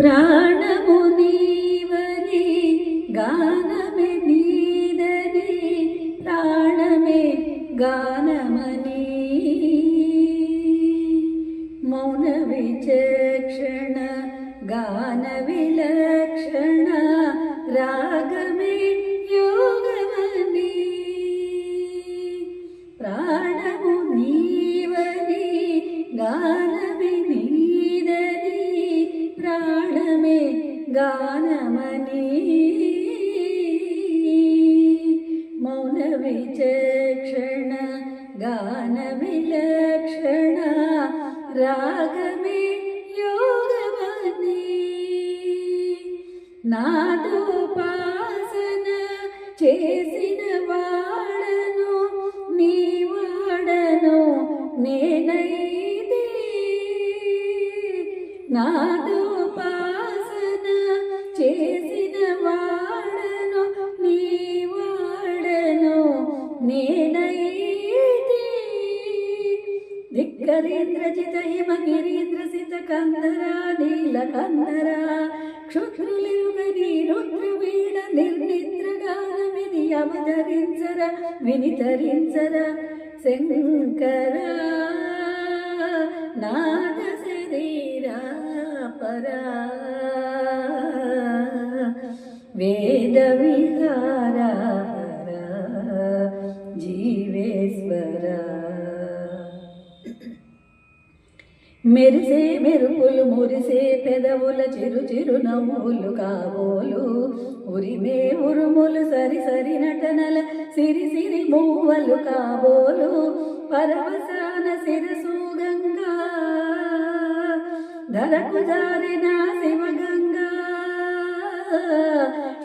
प्राणमुनीवनि गानमिनीदे प्राणमे गानमनी मौनविचक्षणं गानविलक्षण रागमे योगमनि प्राणमुनीवनि गानमिनि గానమని మౌన విచక్షణ గాన విలక్షణ రాగమే యోగమని. నాదోపాసన చేసిన వాడను నీ వాడను నేనైతే. నాదో నేనైతే ధిక్కరేంద్రజిత హిమగిరీంద్రసిత కందరా నీల కందరా క్షుద్రులిరుగని రుద్రవీణ నిర్నిద్రగానమిది అవతరించర వినితరించర. శంకరా నాద శరీరా పరా. వేద విహారా జీవేశ్వర. మెరిసే మెరుపులు మురిసే పెదవుల చిరు చిరు నవ్వులు కాబోలు. ఉరిమే ఉరుములు సరి సరి నటనల సిరి సిరి మూవలు కాబోలు. పరవసాన శిరసు గంగా. ధరకు జారిన శివగంగా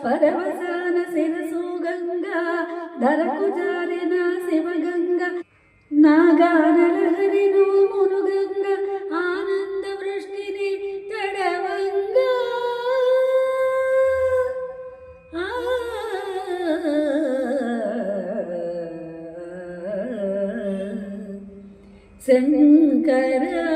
పరవసాన ధరకు జారిన శివగంగ నాగానలహరి మునుగంగ ఆనంద వృష్టిని తడవంగ. శంకరా